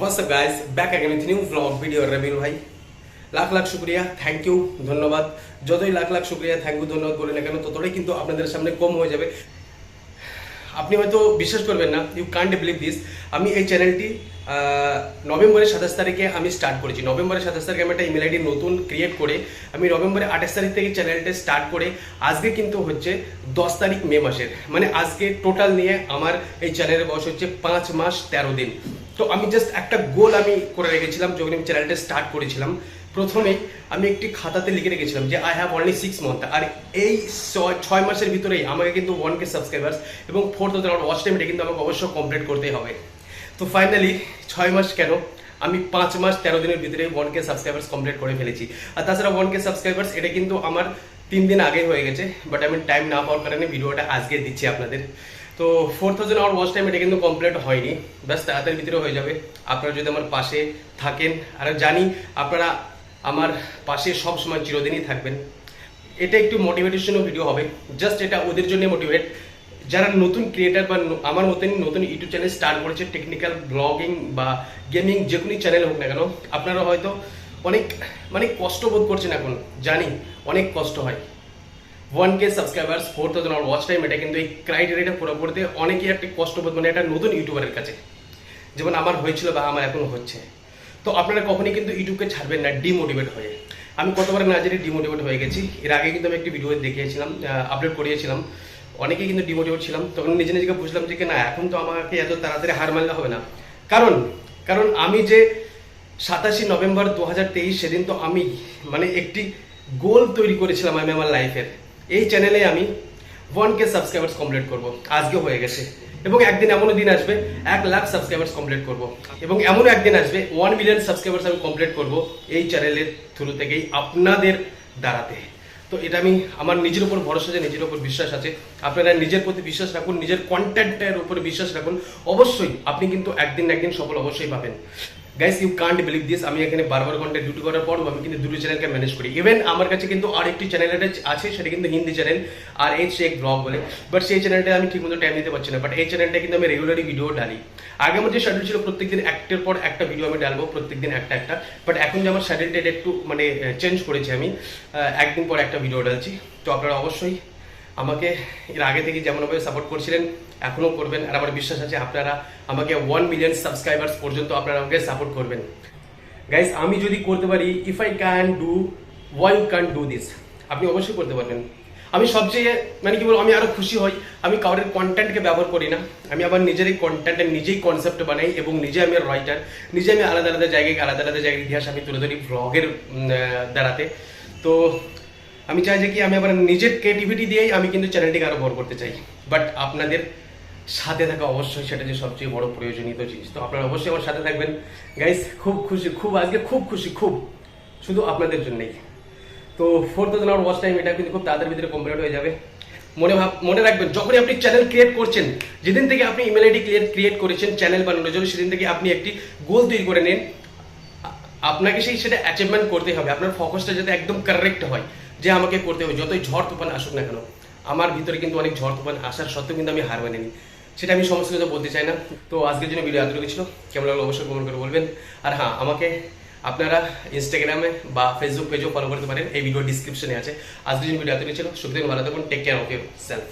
What's up, guys? Back again with new vlog video রবিল ভাই লাখ লাখ শুক্রিয়া thank you ধন্যবাদ যতই লাখ লাখ শুক্রিয়া থ্যাংক ইউ ধন্যবাদ বলে না কেন? ততটাই কিন্তু আপনাদের সামনে কম হয়ে যাবে। আপনি হয়তো বিশ্বাস করবেন না। ইউ কান্ট বিলিভ দিস আমি এই চ্যানেলটি নভেম্বরের সাতাশ তারিখে আমি স্টার্ট করেছি। নভেম্বরের সাতাশ তারিখে আমি একটা ইমেল আইডি নতুন ক্রিয়েট করে, আমি নভেম্বরের আঠাশ তারিখ থেকে চ্যানেলটা স্টার্ট করে, আজকে কিন্তু হচ্ছে দশ তারিখ মে মাসের। মানে আজকে টোটাল নিয়ে আমার এই চ্যানেলের বয়স হচ্ছে পাঁচ মাস তেরো দিন। তো আমি জাস্ট একটা গোল আমি করে রেখেছিলাম, যখন আমি চ্যানেলটা স্টার্ট করেছিলাম প্রথমেই আমি একটি খাতাতে লিখে রেখেছিলাম যে I have only six month আর এই ছয় মাসের ভিতরেই আমাকে কিন্তু ওয়ান কে সাবস্ক্রাইবার্স এবং ফোর থাউজেন্ড আমার ওয়াচ টাইম এটা কিন্তু আমাকে অবশ্যই কমপ্লিট করতেই হবে। তো ফাইনালি ছয় মাস কেন? আমি পাঁচ মাস তেরো দিনের ভিতরে ওয়ান কে সাবস্ক্রাইবার্স কমপ্লিট করে ফেলেছি। আর তাছাড়া ওয়ান কে সাবস্ক্রাইবার্স এটা কিন্তু আমার তিন দিন আগে হয়ে গেছে বাট আমি টাইম না পাওয়ার কারণে ভিডিওটা আজকে দিচ্ছি আপনাদের। তো four thousand hour watch time এটা কিন্তু কমপ্লিট হয়নি। ব্যাস, তাড়াতাড়ি ভিতরে হয়ে যাবে। আপনারা যদি আমার পাশে থাকেন, আর জানি আপনারা আমার পাশে সব সময় চিরদিনই থাকবেন। এটা একটু মোটিভেটেশনাল ভিডিও হবে। জাস্ট এটা ওদের জন্য মোটিভেট যারা নতুন ক্রিয়েটার বা আমার মতনই নতুন ইউটিউব চ্যানেল স্টার্ট করেছে টেকনিক্যাল ব্লগিং বা গেমিং যে কোনো চ্যানেল হোক না কেন, আপনারা হয়তো অনেক মানে কষ্ট বোধ করছেন এখন। জানি, অনেক কষ্ট হয়। One K subscribers four thousand watch time এটা কিন্তু এই ক্রাইটেরিয়াটা পুরো করতে অনেকেই একটা কষ্ট বোধ মানে একটা নতুন ইউটিউবারের কাছে। যেমন আমার হয়েছিল বা আমার এখন হচ্ছে। তো আপনারা কখনই কিন্তু ইউটিউবকে ছাড়বেন না ডিমোটিভেট হয়ে। আমি কতবার না জানি ডিমোটিভেট হয়ে গেছি। এর আগে কিন্তু আমি একটি ভিডিও দেখিয়েছিলাম আপলোড করিয়েছিলাম। অনেকেই কিন্তু ডিমোটিভেট ছিলাম। তখন নিজে নিজেকে বুঝলাম যে না, এখন তো আমাকে এত তাড়াতাড়ি হার মানলে হবে না। কারণ কারণ আমি যে সাতাশি নভেম্বর দু হাজার তেইশ সেদিন তো আমি মানে একটি গোল তৈরি করেছিলাম আমি আমার লাইফের এই চ্যানেলে আমি ওয়ান কে সাবস্ক্রাইবার্স কমপ্লিট করব। আজকে হয়ে গেছে। এবং একদিন এমনও দিন আসবে, এক লাখ সাবস্ক্রাইবার্স কমপ্লিট করব। এবং এমনও একদিন আসবে ওয়ান মিলিয়ন সাবস্ক্রাইবার্স আমি কমপ্লিট করব এই চ্যানেলের থ্রু থেকেই আপনাদের দ্বারাতে। তো এটা আমি আমার নিজের উপর ভরসা আছে নিজের উপর বিশ্বাস আছে। আপনারা নিজের প্রতি বিশ্বাস রাখুন, নিজের কন্টেন্টের উপরে বিশ্বাস রাখুন। অবশ্যই আপনি কিন্তু একদিন একদিন সফল অবশ্যই পাবেন। Guys you can't believe this আমি এখানে বারবার কন্টেন্ট ডিউটি করার পর আমি কিন্তু দুটো চ্যানেলকে ম্যানেজ করি। ইভেন আমার কাছে কিন্তু আর একটি চ্যানেল আছে, সেটা কিন্তু হিন্দি চ্যানেল আর এই শেখ ব্লগ বলে। বাট সেই চ্যানেলটা আমি ঠিকমতো টাইম দিতে পারছি না। বাট এই চ্যানেলটা কিন্তু আমি রেগুলারই ভিডিও ডালি আগে আমার যে শিডিউল ছিল প্রত্যেকদিন একটার পর একটা ভিডিও আমি ডালবো প্রত্যেকদিন একটা একটা। বাট এখন যে আমার শিডিউলটা এটা একটু মানে চেঞ্জ করেছি আমি একদিন পর একটা ভিডিও ডালছি তো আপনারা অবশ্যই আমাকে এর আগে থেকে যেমনভাবে সাপোর্ট করছিলেন এখনও করবেন। আর আমার বিশ্বাস আছে আপনারা আমাকে ওয়ান মিলিয়ন সাবস্ক্রাইবার্স পর্যন্ত আপনারা আমাকে সাপোর্ট করবেন। গাইস আমি যদি করতে পারি if I can do why you can do this আপনি অবশ্যই করতে পারবেন। আমি সবচেয়ে মানে কি বলব, আমি আরও খুশি হই। আমি কাউরের কন্টেন্টকে ব্যবহার করি না। আমি আবার নিজেরই কন্টেন্টের নিজেই কনসেপ্ট বানাই এবং নিজে আমি রাইটার নিজে আমি আলাদা আলাদা জায়গায় আলাদা আলাদা জায়গার ইতিহাস আমি তুলে ধরি ব্লগের দ্বারাতে। তো আমি চাই যে কি, আমি আবার নিজের ক্রিয়েটিভিটি দিয়েই আমি কিন্তু চ্যানেলটিকে আরও বড় করতে চাই। বাট আপনাদের সাথে থাকা অবশ্যই সেটা যে সবচেয়ে বড় প্রয়োজনীয় জিনিস। তো আপনারা অবশ্যই আমার সাথে থাকবেন। গাইস খুব খুশি, খুব আজকে খুব খুশি, খুব। শুধু আপনাদের জন্যই। তো four thousand hour watch time এটা কিন্তু খুব তাড়াতাড়ি ভিতরে কমপ্লিট হয়ে যাবে। মনে ভাব, মনে রাখবেন, যখনই আপনি চ্যানেল ক্রিয়েট করছেন, যেদিন থেকে আপনি ইমেল আইডি ক্রিয়েট ক্রিয়েট করেছেন চ্যানেল বানানোর জন্য, সেদিন থেকে আপনি একটি গোল তৈরি করে নিন। আপনাকে সেই সেটা অ্যাচিভমেন্ট করতে হবে। আপনার ফোকাসটা যাতে একদম কারেক্ট হয়, যে আমাকে করতে হবে। যতই ঝড় তুফান আসুক না কেন, আমার ভিতরে কিন্তু অনেক ঝড় তুফান আসার সত্ত্বেও কিন্তু আমি হার মানিনি। সেটা আমি সমস্ত কিছু বলতে চাই না। তো আজকের জন্য ভিডিও এতটুকু ছিল। কেমন লাগল অবশ্যই কমেন্ট করে বলবেন। আর হ্যাঁ আমাকে আপনারা ইনস্টাগ্রামে বা ফেসবুক পেজেও ফলো করতে পারেন। এই ভিডিও ডিসক্রিপশনে আছে। আজকের জন্য ভিডিও এতটুকু ছিল। সুবিধা ভালো থাকুন take care of your self